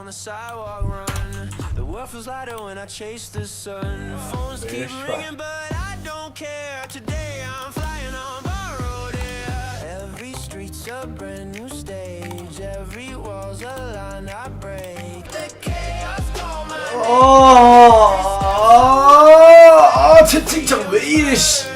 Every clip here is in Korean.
my shoes on the sidewalk run. The world feels lighter when I chase the sun. Phones keep Yes, ringing, but I don't care. Today I'm flying on borrowed air. Every street's a brand new stage. Every wall's a line I break. The chaos call my 아, 아 채팅창 왜 이래 씨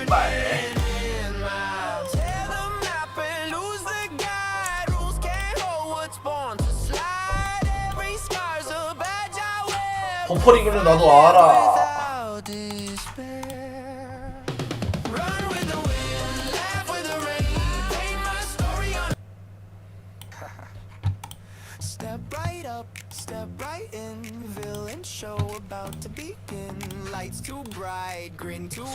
좀.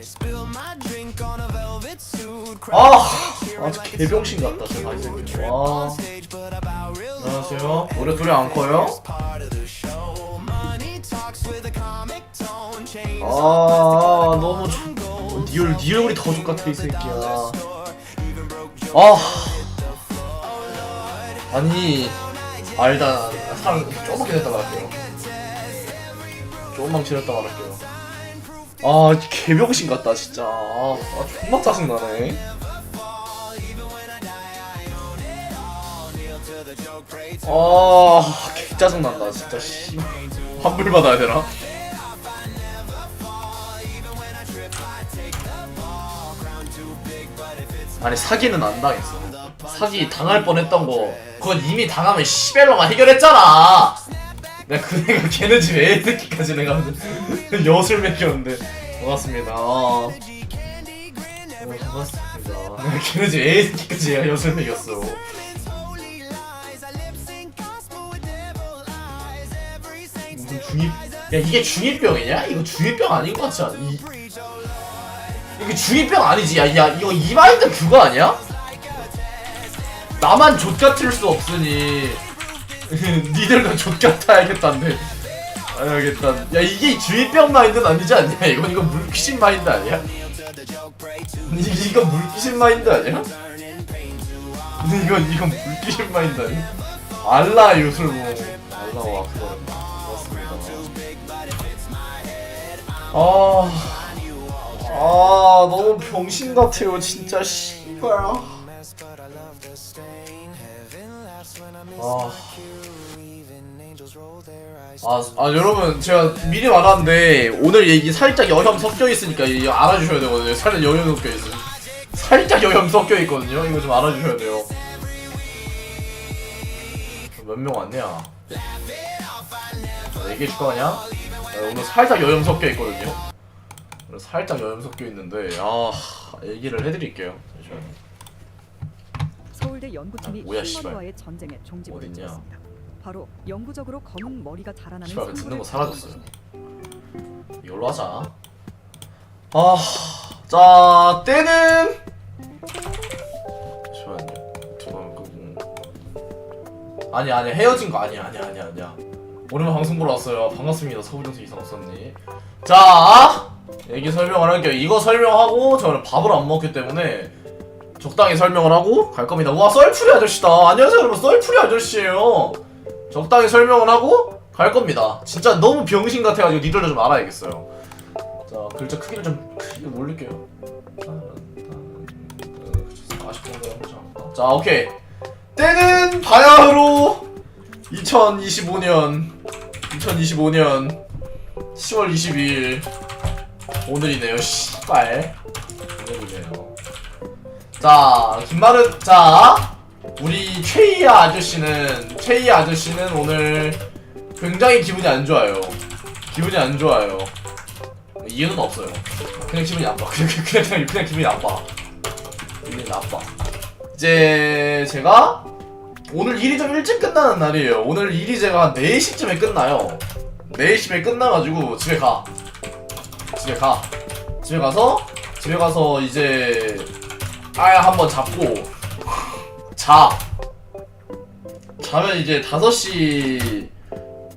Spill my drink on a velvet suit. 아, 아주 개병신 같다. Trip 와. 안녕하세요. 노래 둘이 안 커요? 아 너무 좋... 니, 얼- 니 얼굴이 더 좋같아 이 새끼야. 아. 아니 아 일단 사람 조금만 기다렸다 말할게요. 조금만 기다렸다 말할게요. 아 개병신 같다 진짜. 아, 아 존나 짜증 나네 아 개짜증 난다 진짜 씨. 환불 받아야 되나? 아니 사기는 안 당했어. 사기 당할 뻔했던 거. 그건 이미 당하면 시벨로만 해결했잖아! 내가 그 내가 걔네 집 애 새끼까지 내가 엿을 먹였는데. 반갑습니다. 어, 반갑습니다. 내가 걔네 집 애 새끼까지 내가 엿을 먹였어 무슨 중입 야 이게 중이병이냐? 이거 중이병 아닌 것 같지 않아? 이, 이게 중이병 아니지? 야, 야 이거 이 마인드 그거 아니야? 나만 족같을 수 없으니 니들도 족같아야겠다는데 알겠다 야 이게 중이병 마인드는 아니지 않냐? 이건 이거 물귀신 마인드 아니야? 이, 이거 물귀신 마인드 아니야? 이건 이건 물귀신 마인드 아니야? 알라 요술모 알라 와 그거 아, 아 너무 병신 같아요 진짜 씨발. 아. 아, 아 여러분 제가 미리 말하는데 오늘 얘기 살짝 여혐 섞여 있으니까 알아주셔야 되거든요. 살짝 여혐 섞여 있어 살짝 여혐 섞여 있거든요. 이거 좀 알아주셔야 돼요. 몇 명 왔냐? 얘기해 줄까 그 냥 아, 오늘 살짝 여혐 섞여 있거든요 살짝 여혐 섞여 있는데 아 얘기를 해드릴게요 잠시만요 서울대 연구팀이 아, 뭐야. 흰머리와의 전쟁에 종지부를 어딨냐? 찍었습니다. 바로 영구적으로 검은 머리가 자라나는 씨발, 그 듣는 거 사라졌어요. 이걸로 하자. 아, 자, 때는 잠시만요. 잠깐 그 아니 아니 헤어진 거 아니야 아니야 아니야 아니야. 오랜만 방송 보러 왔어요. 반갑습니다. 서울정수 이상 없었니? 자, 얘기 설명을 할게요. 이거 설명하고 저는 밥을 안 먹기 때문에 적당히 설명을 하고 갈 겁니다. 와 썰풀이 아저씨다. 안녕하세요 여러분 썰풀이 아저씨예요. 적당히 설명을 하고 갈 겁니다. 진짜 너무 병신 같아가지고 니들도 좀 알아야겠어요. 자 글자 크기를 좀 크게 올릴게요. 40 정도 해보자. 자 오케이. 때는 바야흐로 2025년 2025년 10월 22일 오늘이네요. 씨발 오늘이네요. 자 김말은 자 우리 최이야 아저씨는 최이야 아저씨는 오늘 굉장히 기분이 안 좋아요. 기분이 안 좋아요. 이유는 없어요. 그냥 기분이 나빠. 그냥 그냥 그냥, 그냥 기분이 나빠. 기분이 나빠. 이제 제가 오늘 일이 좀 일찍 끝나는 날이에요. 오늘 일이 제가 한 4시쯤에 끝나요. 4시쯤에 끝나가지고 집에 가. 집에 가. 집에 가서 집에 가서 이제 아야 한번 잡고 자. 자면 이제 5시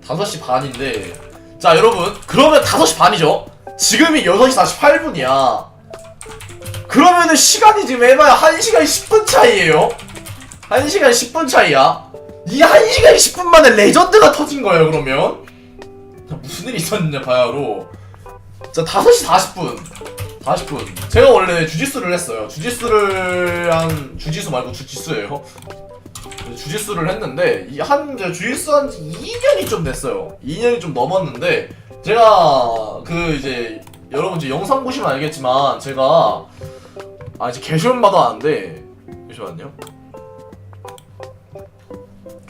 5시 반인데 자 여러분 그러면 5시 반이죠 지금이 6시 48분이야 그러면은 시간이 지금 해봐야 1시간 10분 차이에요 1시간 10분 차이야? 이 1시간 10분 만에 레전드가 터진 거예요 그러면? 자, 무슨 일이 있었느냐 바야로. 자 5시 40분. 40분. 제가 원래 주짓수를 했어요. 주짓수를 한 주짓수 말고 주짓수예요. 주짓수를 했는데 이한 주짓수 한 지 2년이 좀 됐어요. 2년이 좀 넘었는데 제가 그 이제 여러분 이제 영상 보시면 알겠지만 제가 아 이제 게시물마다 아는데 잠시만요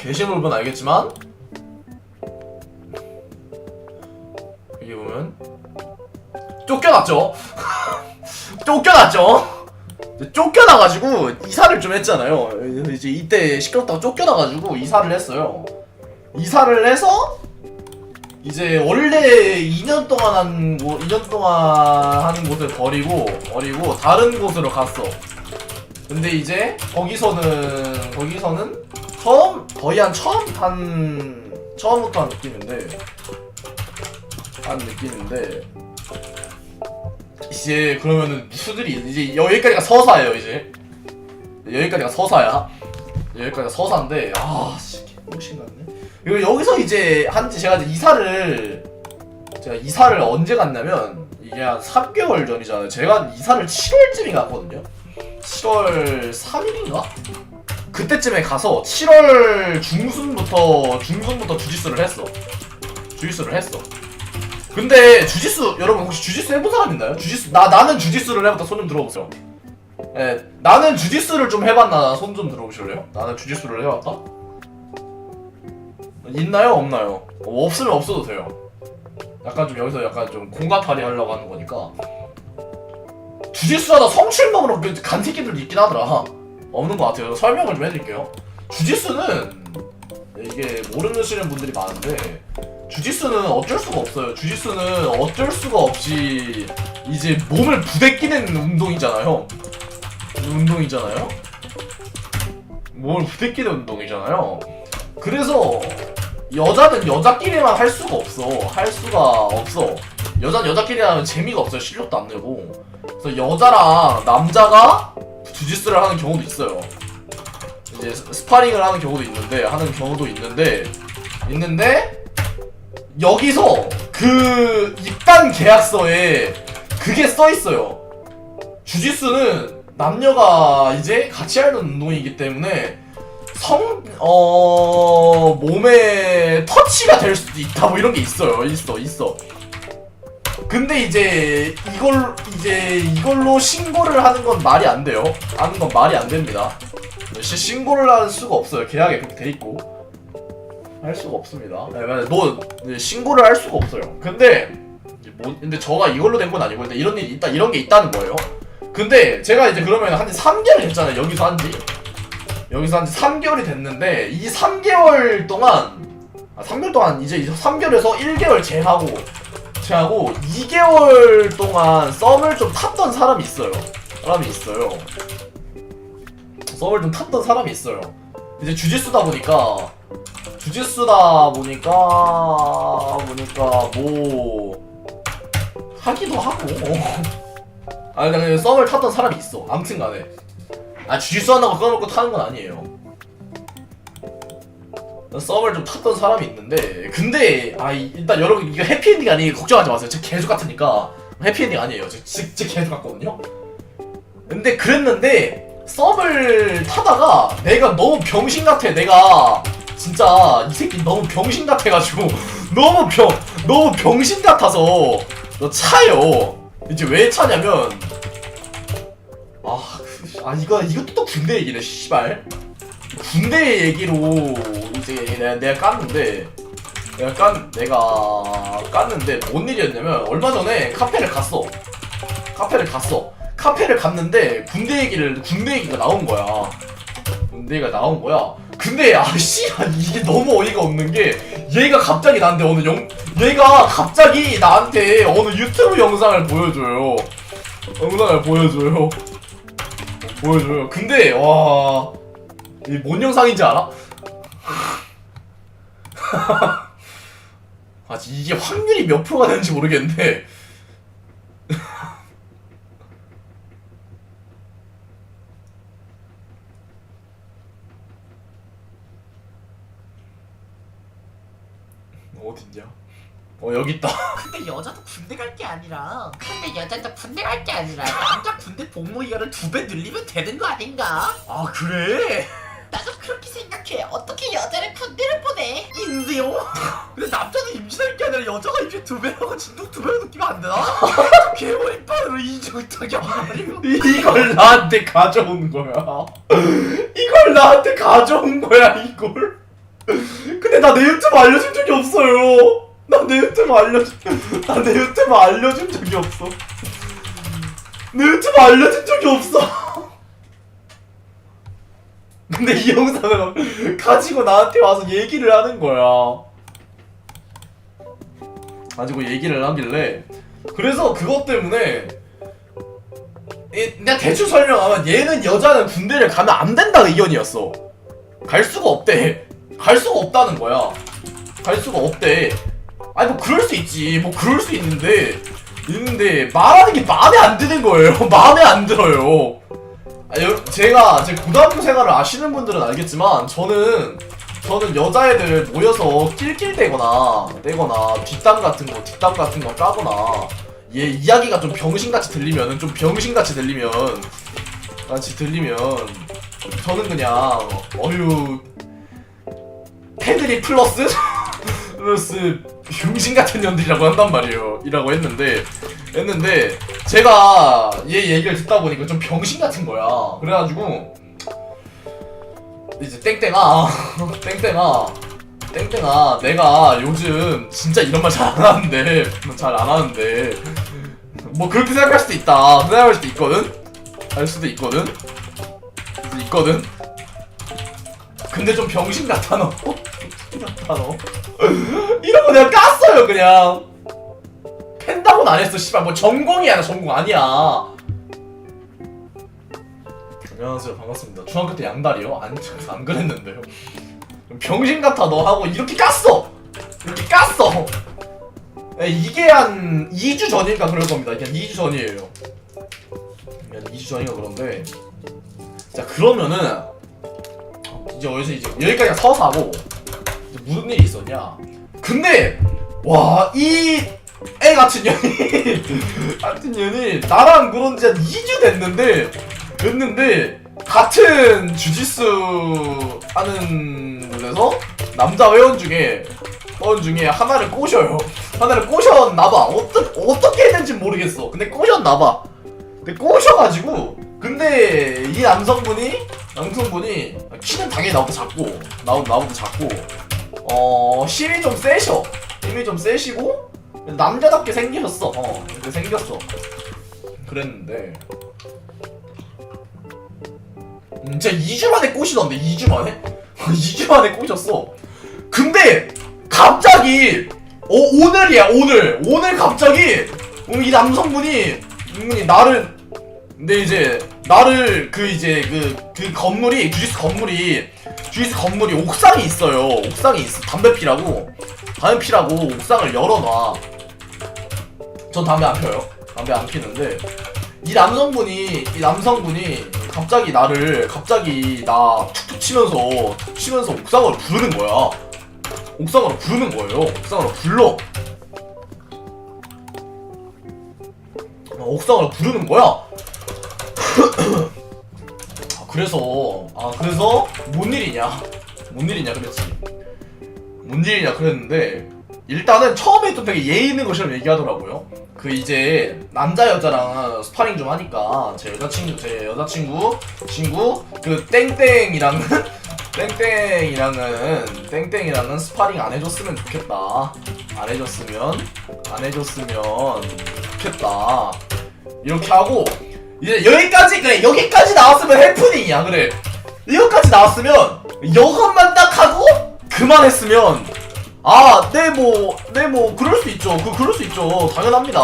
게시물 보면 알겠지만 여기 보면 쫓겨났죠? 쫓겨났죠? 쫓겨나가지고 이사를 좀 했잖아요. 이제 이때 시끄럽다고 쫓겨나가지고 이사를 했어요. 이사를 해서 이제 원래 2년 동안 한 곳, 2년 동안 하는 곳을 버리고 버리고 다른 곳으로 갔어. 근데 이제 거기서는 거기서는 처음 거의 한 처음 한 처음부터 한 느낌인데 한 느낌인데 이제 그러면은 일이 이제 여기까지가 서사예요 이제 여기까지가 서사야 여기까지가 서사인데 아씨 개무신 같네. 그리고 여기서 이제 한지 제가 이제 이사를 제가 이사를 언제 갔냐면 이게 한 3개월 전이잖아요. 제가 이사를 7월쯤에 갔거든요. 7월 3일인가? 그때쯤에 가서 7월 중순부터 중순부터 주짓수를 했어. 주짓수를 했어. 근데 주짓수 여러분 혹시 주짓수 해본 사람 있나요? 주짓수 나 나는 주짓수를 해봤다 손 좀 들어보세요. 예, 나는 주짓수를 좀 해봤나 손 좀 들어보실래요? 나는 주짓수를 해봤다. 있나요? 없나요? 어, 없으면 없어도 돼요. 약간 좀 여기서 약간 좀 공감팔이 하려고 하는 거니까. 주짓수하다 성출범으로 그 간새끼들도 있긴 하더라. 없는 것 같아요. 설명을 좀 해드릴게요. 주짓수는 이게 모르시는 분들이 많은데 주짓수는 어쩔 수가 없어요. 주짓수는 어쩔 수가 없이 이제 몸을 부대끼는 운동이잖아요. 운동이잖아요. 몸을 부대끼는 운동이잖아요. 그래서 여자는 여자끼리만 할 수가 없어. 할 수가 없어. 여자는 여자끼리 하면 재미가 없어요. 실력도 안 되고. 그래서 여자랑 남자가 주짓수를 하는 경우도 있어요. 이제 스- 스파링을 하는 경우도 있는데 하는 경우도 있는데 있는데 여기서 그 입단 계약서에 그게 써 있어요. 주짓수는 남녀가 이제 같이 하는 운동이기 때문에 성, 어, 몸에 터치가 될 수도 있다, 뭐 이런 게 있어요. 있어, 있어. 근데 이제, 이걸, 이제, 이걸로 신고를 하는 건 말이 안 돼요. 하는 건 말이 안 됩니다. 시- 신고를 할 수가 없어요. 계약에 그렇게 돼 있고. 할 수가 없습니다. 네, 맞아요. 너, 이제 신고를 할 수가 없어요. 근데, 뭐, 근데 저가 이걸로 된 건 아니고, 근데 이런 일이 있다, 이런 게 있다는 거예요. 근데 제가 이제 그러면 한 3개월 됐잖아요. 여기서 한 지. 여기서 한 3개월이 됐는데 이 3개월 동안 아 3개월 동안 이제 3개월에서 1개월 제하고 제하고 2개월 동안 썸을 좀 탔던 사람이 있어요. 사람이 있어요. 썸을 좀 탔던 사람이 있어요. 이제 주짓수다 보니까 주짓수다 보니까 보니까 뭐 하기도 하고 아니 그냥 썸을 탔던 사람이 있어. 아무튼 간에 아 주짓수 한다고 끊어놓고 타는 건 아니에요. 썸을 좀 탔던 사람이 있는데 근데 아 이- 일단 여러분 이거 해피엔딩 아니에요. 걱정하지 마세요. 제 개족 같으니까. 해피엔딩 아니에요. 제, 제, 제 개족 같거든요. 근데 그랬는데 썸을 타다가 내가 너무 병신 같아. 내가 진짜 이 새끼 너무 병신 같아가지고 너무 병 너무 병신 같아서 너 차요. 이제 왜 차냐면 아, 그, 아 이거 이것도 또 군대 얘기네 씨발. 군대 얘기로 이제 내가, 내가 깠는데 내가 깐 내가 깠는데 뭔 일이었냐면 얼마 전에 카페를 갔어. 카페를 갔어. 카페를 갔는데 군대 얘기를 군대 얘기가 나온 거야. 군대 얘기가 나온 거야. 근데 아씨 이게 너무 어이가 없는 게 얘가 갑자기 나한테 어느 영 얘가 갑자기 나한테 어느 유튜브 영상을 보여줘요. 영상을 보여줘요. 보여줘요. 근데 와 이뭔 영상인지 알아? 아 이게 확률이 몇 프로가 되는지 모르겠는데 어딨냐? 어 여기 있다. 근데 여자도 군대 갈 게 아니라 근데 여자도 군대 갈 게 아니라 남자 군대 복무 기간을 두 배 늘리면 되는 거 아닌가? 아 그래? 그렇게 생각해. 어떻게 여자를 군대를 보내? 인데요? 근데 남자는 임신할 게 아니라 여자가 임신 두 배라고 진동 두 배로 느끼면 안 되나? 개머리판으로 이중적이 아니고. 이걸 나한테 가져온 거야. 이걸 나한테 가져온 거야 이걸? 근데 나 내 유튜브 알려준 적이 없어요. 나 내 유튜브 알려준 나 내 유튜브 알려준 적이 없어. 내 유튜브 알려준 적이 없어 근데 이 영상을 가지고 나한테 와서 얘기를 하는 거야. 가지고 얘기를 하길래 그래서 그것 때문에 이- 그냥 대충 설명하면 얘는 여자는 군대를 가면 안 된다 의견이었어. 갈 수가 없대. 갈 수가 없다는 거야. 갈 수가 없대. 아니 뭐 그럴 수 있지. 뭐 그럴 수 있는데 있는데 말하는 게 마음에 안 드는 거예요. 마음에 안 들어요. 아, 여, 제가 제 고등학교 생활을 아시는 분들은 알겠지만 저는 저는 여자애들 모여서 낄낄대거나 떼거나 뒷담 같은 거 뒷담 같은 거 까거나 얘 이야기가 좀 병신같이 들리면은 좀 병신같이 들리면 같이 들리면 저는 그냥 어휴 패드립 플러스 플러스 병신 같은 년들이라고 한단 말이에요 이라고 했는데 했는데 제가 얘 얘기를 듣다 보니까 좀 병신 같은 거야. 그래가지고 이제 땡땡아, 땡땡아, 땡땡아, 내가 요즘 진짜 이런 말 잘 안 하는데 잘 안 하는데 뭐 그렇게 생각할 수도 있다. 생각할 수도 있거든. 할 수도 있거든. 있거든. 근데 좀 병신 같아 너. 병신 같아 너. 이러고 내가 깠어요 그냥. 팬다고는 안 했어 씨발. 뭐 전공이야 나 전공 아니야. 안녕하세요. 반갑습니다. 중학교 때 양다리요? 안, 안 그랬는데요. 병신 같아 너 하고 이렇게 깠어. 이렇게 깠어. 에, 이게 한 2주 전인가 그럴 겁니다. 이게 한 2주 전이에요. 한 2주 전인가 그런데. 자 그러면은 이제 어디서 이제 여기까지 서서 하고. 이제 무슨 일이 있었냐? 근데 와 이 애 같은 년이 같은 년이 나랑 그런 지 한 2주 됐는데 됐는데 같은 주짓수 하는 곳에서 남자 회원 중에 회원 중에 하나를 꼬셔요. 하나를 꼬셨나봐. 어떠, 어떻게 했는지 모르겠어. 근데 꼬셨나봐. 근데 꼬셔가지고 근데 이 남성분이 남성분이 키는 당연히 나보다 작고 나, 나보다 작고 어 힘이 좀 세셔 힘이 좀 세시고 남자답게 생기셨어. 어, 생겼어. 그랬는데. 음, 진짜 2주 만에 꼬시던데, 2주 만에? 2주 만에 꼬셨어. 근데, 갑자기, 어, 오늘이야, 오늘. 오늘 갑자기, 음, 이 남성분이, 음, 나를, 근데 이제, 나를, 그, 이제, 그, 그 건물이, 주짓수 건물이, 주짓수 건물이 옥상이 있어요. 옥상이 있어. 담배 피라고. 담배 피라고 옥상을 열어놔. 전 담배 안 펴요. 담배 안 피는데 이 남성분이 이 남성분이 갑자기 나를 갑자기 나 툭툭 치면서 툭 치면서 옥상으로 부르는 거야. 옥상으로 부르는 거예요. 옥상으로 불러. 어, 옥상으로 부르는 거야. 아, 그래서 아 그래서 뭔 일이냐? 뭔 일이냐 그랬지. 뭔 일이냐 그랬는데 일단은 처음에 또 되게 예의 있는 것처럼 얘기하더라고요. 그 이제 남자 여자랑 스파링 좀 하니까 제 여자친구 제 여자친구 친구 그 땡땡이랑은 땡땡이랑은 땡땡이랑은 스파링 안 해줬으면 좋겠다. 안 해줬으면 안 해줬으면 좋겠다. 이렇게 하고 이제 여기까지 그래 여기까지 나왔으면 해프닝이야 그래 여기까지 나왔으면 이것만 딱 하고 그만했으면 아, 네, 뭐, 네, 뭐, 그럴 수 있죠. 그, 그럴 수 있죠. 당연합니다.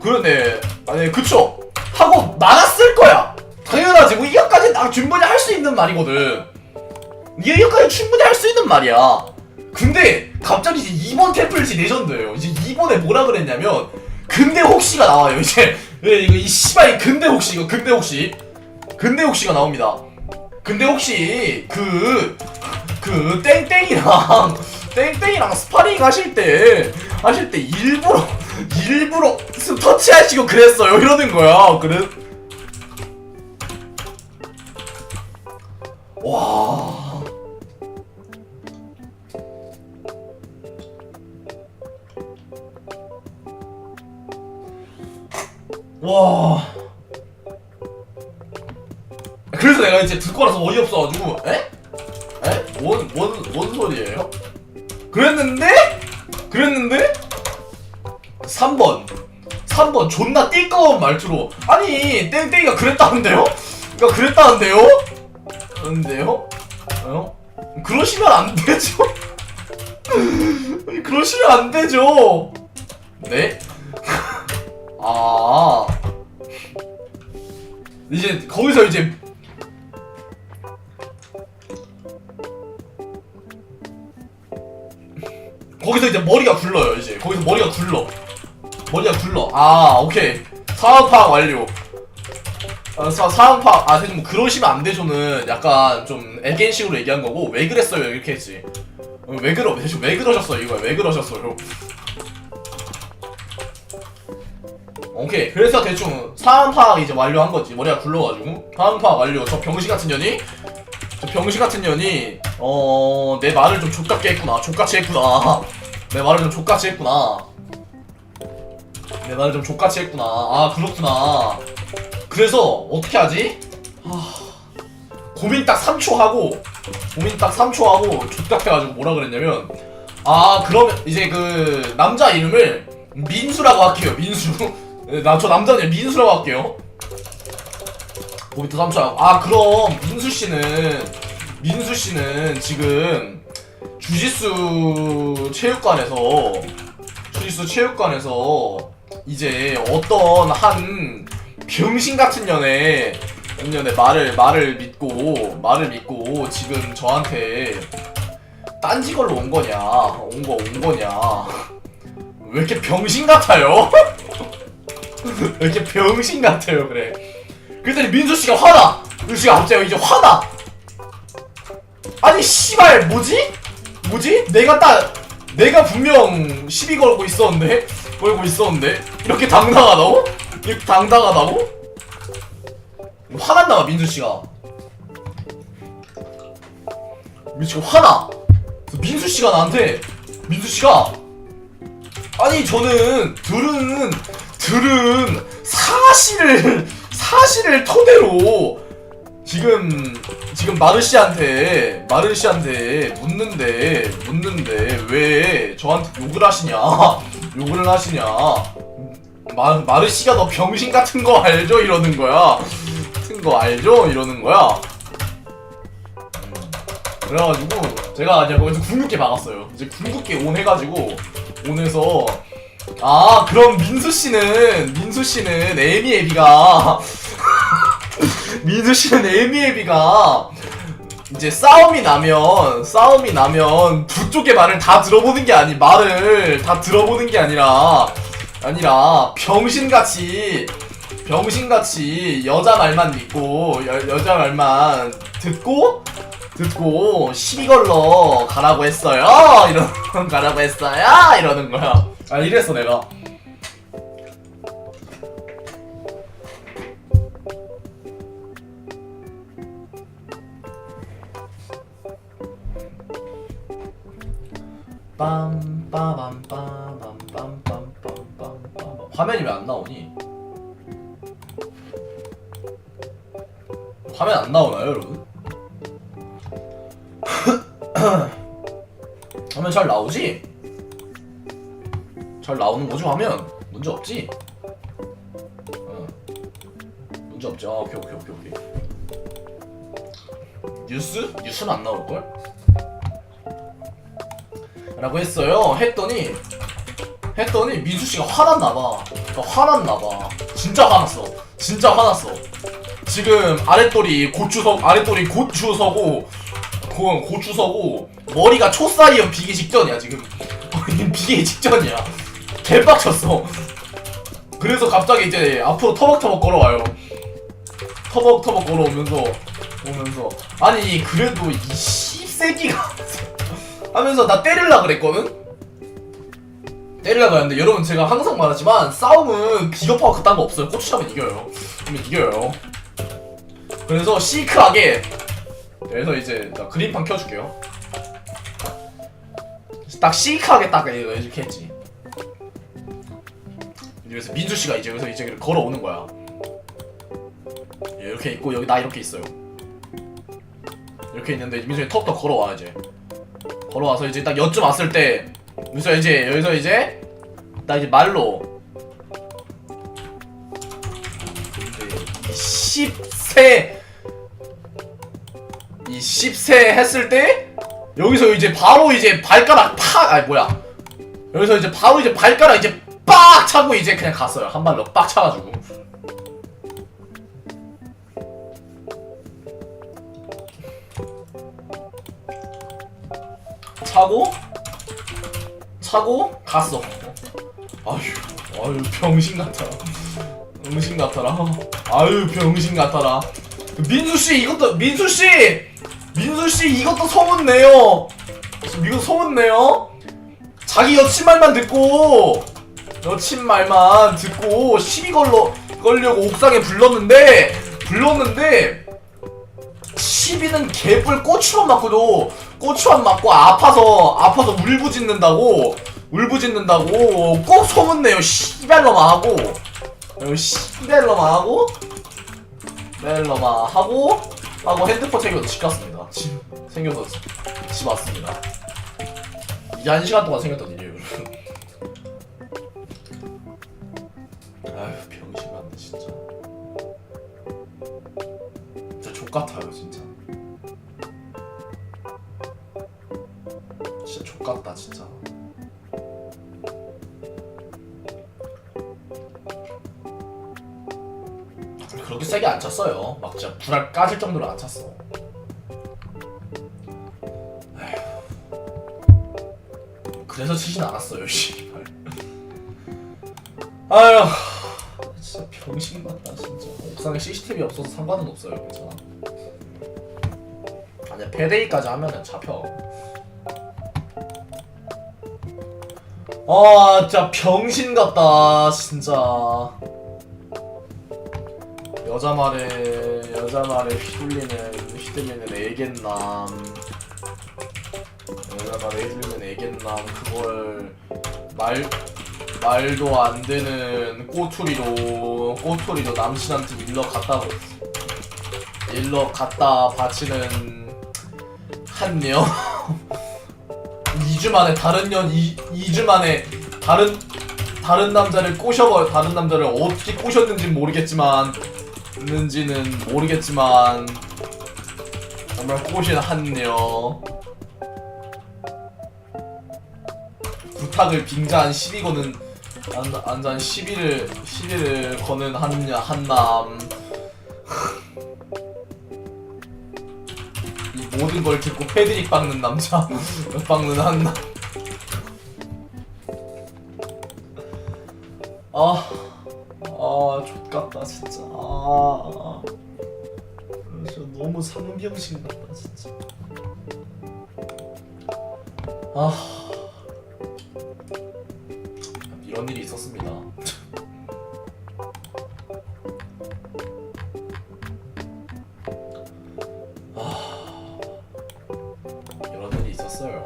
그러네. 아, 네, 그쵸. 하고 말았을 거야. 당연하지. 뭐, 이거까지 나 충분히 할 수 있는 말이거든. 이게 이거까지 충분히 할 수 있는 말이야. 근데, 갑자기 이제 2번 태플지 레전드예요. 이제 2번에 뭐라 그랬냐면, 근데 혹시가 나와요. 이제, 예, 이거, 이 씨발, 이 근데 혹시, 이거 근데 혹시. 근데 혹시가 나옵니다. 근데 혹시, 그, 그, 땡땡이랑, 땡땡이랑 스파링 하실 때 하실 때 일부러 일부러 스 터치하시고 그랬어요 이러는 거야 그래 와 와. 그래서 내가 이제 듣고 나서 어이없어가지고, 에? 에? 뭔, 뭔, 뭔 소리예요? 그랬는데? 그랬는데? 3번. 3번 존나 띠꺼운 말투로 아니 땡땡이가 그랬다는데요? 그러니까 그랬다는데요? 그런데요? 어? 그러시면 안 되죠? 그러시면 안 되죠? 네? 아. 이제 거기서 이제 거기서 이제 머리가 굴러요 이제. 거기서 머리가 굴러. 머리가 굴러. 아 오케이. 상황 파악 완료. 아, 사, 상황 파악. 아 대충 뭐 그러시면 안 되죠는. 약간 좀 애견식으로 얘기한 거고. 왜 그랬어요 이렇게 했지? 어, 왜 그러 대충 왜 그러셨어요 이거야? 왜 그러셨어요 오케이. 그래서 대충 상황 파악 이제 완료한 거지. 머리가 굴러가지고. 상황 파악 완료. 저 병신 같은 년이? 저 병신 같은 년이 어 내 말을 좀 족같게 했구나. 족같이 했구나. 내 말을 좀 족같이 했구나. 내 말을 좀 족같이 했구나. 아 그렇구나. 그래서 어떻게 하지? 하... 고민 딱 3초 하고 고민 딱 3초 하고 족같아가지고 뭐라 그랬냐면 아 그러면 이제 그 남자 이름을 민수라고 할게요 민수 나 저 남자는 민수라고 할게요 딱 3초 하고 아 그럼 민수 씨는 민수 씨는 지금 주짓수 체육관에서 주짓수 체육관에서 이제 어떤 한 병신 같은 년의 년의 말을 말을 믿고 말을 믿고 지금 저한테 딴지 걸로 온 거냐 온 거온 거냐 왜 이렇게 병신 같아요? 왜 이렇게 병신 같아요 그래 그랬더니 민수 씨가 화나 민수 씨가 갑자기 이제 화나 아니 씨발 뭐지? 뭐지? 내가 딱 내가 분명 시비 걸고 있었는데 걸고 있었는데 이렇게 당당하다고? 이렇게 당당하다고? 화났나봐 민수 씨가 민수 씨가 화나 그래서 민수 씨가 나한테 민수 씨가 아니 저는 들은 들은 사실을 사실을 토대로 지금 지금 마르 씨한테 마르 씨한테 묻는데 묻는데 왜 저한테 욕을 하시냐? 욕을 하시냐? 마, 마르 씨가 너 병신 같은 거 알죠? 이러는 거야. 같은 거 알죠? 이러는 거야. 음, 그래가지고 제가 이제 거기서 궁극기 박았어요. 이제 궁극기 온 해가지고 온해서 아 그럼 민수 씨는 민수 씨는 에미 에비가 민수 씨는 에미에비가 이제 싸움이 나면 싸움이 나면 두 쪽의 말을 다 들어보는 게 아니 말을 다 들어보는 게 아니라 아니라 병신같이 병신같이 여자 말만 믿고 여, 여자 말만 듣고 듣고 시비 걸러 가라고 했어요. 이런 가라고 했어요. 이러는 거야 아 이랬어 내가 화면이 왜 안 나오니? 화면 안 나오나요, 여러분? 화면 잘 나오지? 잘 나오는 거죠, 화면? 문제 없지? 어. 문제 없지? 아, 오케이, 오케이, 오케이, 오케이. 뉴스? 뉴스는 안 나올 걸? 라고 했어요. 했더니 했더니 민수 씨가 화났나 봐. 그러니까 화났나 봐. 진짜 화났어. 진짜 화났어. 지금 아랫돌이 고추석 아랫돌이 고추서고 고, 고추서고 머리가 초사이언 비기 직전이야 지금. 비기 직전이야. 개빡쳤어. 그래서 갑자기 이제 앞으로 터벅터벅 걸어와요. 터벅터벅 걸어오면서 오면서 아니 그래도 이 씹새끼가 하면서 나 때릴라 그랬거든? 때리려 그랬는데 여러분 제가 항상 말하지만 싸움은 비겁하고 그딴 거 없어요 고추장면 이겨요 그러면 이겨요 그래서 시크하게 그래서 이제 나 그림판 켜줄게요 딱 시크하게 딱 이렇게 했지 그래서 민수 씨가 이제 여기서 이제 걸어오는 거야. 이렇게 있고 여기 나 이렇게 있어요. 이렇게 있는데 민수이 턱턱 걸어와 이제. 걸어와서 이제 딱 여쯤 왔을 때 민수야 이제 여기서 이제 나 이제 말로 이제 10세 이 10세 했을 때 여기서 이제 바로 이제 발가락 팍 아니 뭐야. 여기서 이제 바로 이제 발가락 이제 빡 차고 이제 그냥 갔어요. 한 발로 빡 차가지고. 차고 차고 갔어. 아휴 아유 병신 같아라. 병신 같아라. 아유 병신 같아라. 민수 씨 이것도 민수 씨! 민수 씨 이것도 소문 내요. 이거 소문 내요? 자기 여친 말만 듣고 여친 말만 듣고 시비 걸러 걸려고 옥상에 불렀는데 불렀는데 시비는 개뿔 고추만 맞고도 고추만 맞고 아파서 아파서 울부짖는다고 울부짖는다고 꼭 소문내요 씨발로만 하고. 어, 씨발로만 하고? 멜로만 하고? 하고 핸드폰 챙겨서 집 갔습니다. 집 챙겨서 집 왔습니다. 이게 한 시간 동안 생겼던 일이에요 아휴 병신 같네 진짜. 진짜 족같아요 진짜. 진짜 족같다 진짜. 그렇게 세게 안 찼어요. 막 진짜 불알 까질 정도로 안 찼어. 그래서 치진 않았어요 씨발. 아휴 옥상에 CCTV 없어서 상관은 없어요 괜찮아. 아니야 패데이까지 하면은 잡혀. 아 진짜 병신 같다 진짜. 여자 말에 여자 말에 휘둘리는 휘둘리는 애견남. 여자 말에 휘둘리는 애견남 그걸 말 말도 안 되는 꼬투리로 꼬투리로 남친한테 일러 갖다 일러 갖다 바치는 한녀 2주 만에 다른 년 2, 2주 만에 다른 다른 남자를 꼬셔버 다른 남자를 어떻게 꼬셨는지는 모르겠지만 있는지는 모르겠지만 정말 꼬신 한녀. 부탁을 빙자한 12거는 안, 안잔 시비를 시비를 거는 한녀 한남. 이 모든 걸 듣고 패드립 박는 남자. 박는 한남. 아, 아, 족같다 진짜. 아, 저 너무 상병신 같다 진짜. 아, 있었습니다. 아, 이런 일이 있었어요.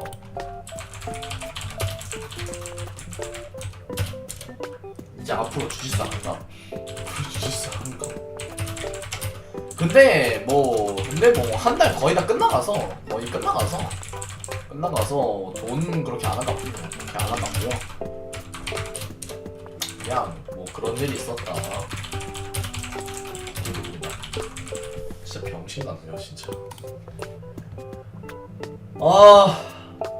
이제 앞으로 주짓수 안 한다. 주짓수 안 가. 근데 뭐 근데 뭐 한 달 거의 다 끝나가서 거의 끝나가서 끝나가서 돈 그렇게 안 한다고요. 그렇게 안 한다고요. 일이 있었다. 진짜 병신 같네요 진짜. 아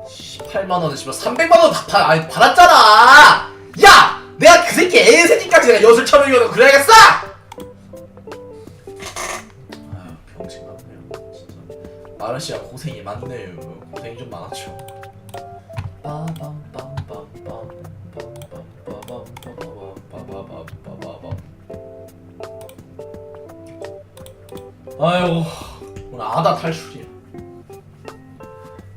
18만 원에 씨발 300만 원다 파, 아니 받았잖아. 야, 내가 그 새끼 애 새끼까지 내가 엿을 쳐먹여도 그래야겠어. 아유 병신 같네요 진짜. 마른 씨가 고생이 많네요. 고생이 좀 많았죠. 아유 오늘 아다 탈출이야.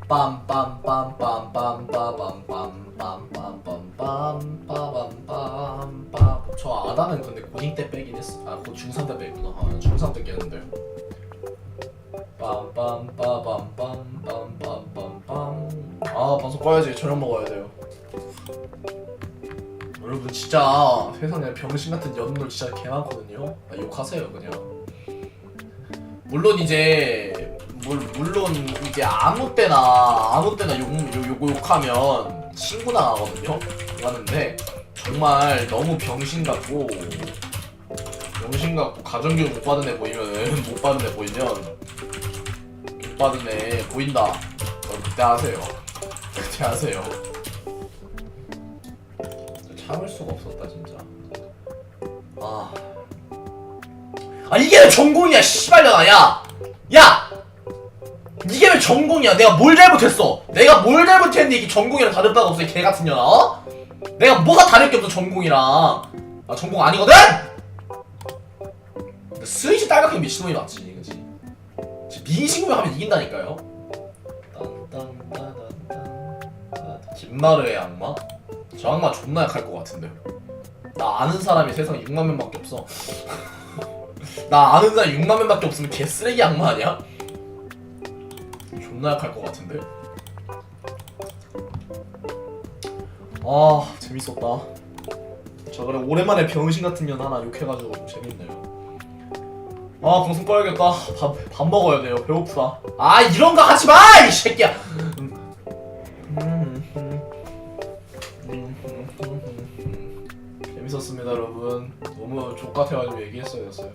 빰빰빰빰빰빰빰빰빰빰빰빰빰빰빰빰빰빰 저 아다는 근데 고2 때 빼긴 했어 아곧 중3 때 빼구나 아 중3 때 깼는데 빰빰빰빰빰빰빰빰빰 아 방송 꺼야지 저녁 먹어야 돼요 여러분 진짜 세상에 병신 같은 연놈들 진짜 개 많거든요 아, 욕하세요 그냥 물론 이제 물, 물론 이제 아무 때나 아무 때나 욕, 욕, 욕, 욕하면 신고 나가거든요? 하는데 정말 너무 병신 같고 병신 같고 가정교육 못 받은 애 보이면 못 받은 애 보이면 못 받은 애 보인다. 그때 하세요. 그때 하세요. 참을 수가 없었다 진짜. 아 아 이게 왜 전공이야 씨발년아 야! 야! 이게 왜 전공이야 내가 뭘 잘못했어 내가 뭘 잘못했는데 이게 전공이랑 다를 바가 없어 이 개같은 년아 어? 내가 뭐가 다를 게 없어 전공이랑 아 전공 아니거든? 스위치 딸각형 미친놈이 맞지 그치 지금 민식으로 하면 이긴다니까요. 김마르의 악마? 저 악마 존나 약할 것 같은데 나 아는 사람이 세상에 6만 명밖에 없어 나 아는 사람 6만 명밖에 없으면 개 쓰레기 악마 아니야? 존나 약할 것 같은데? 아 재밌었다 자 그래 오랜만에 병신 같은 년 하나 욕해가지고 좀 재밌네요 아 방송 꺼야겠다 밥, 밥 먹어야 돼요 배고프다 아 이런 거 하지 마! 이 새끼야 재밌었습니다 여러분. 너무 족같아가지고 얘기했어야 됐어요.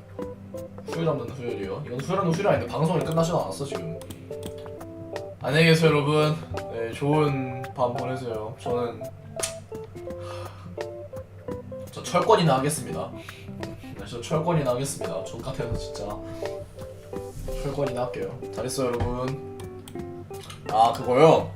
후회 없는 후열이요. 이건 후회 없는 후열이 아닌데 방송이 끝나지도 않았어 지금. 안녕히 계세요 여러분. 네 좋은 밤 보내세요. 저는 저 철권이나 하겠습니다. 네, 저 철권이나 하겠습니다. 족같아서 진짜. 철권이나 할게요. 잘했어요 여러분. 아 그거요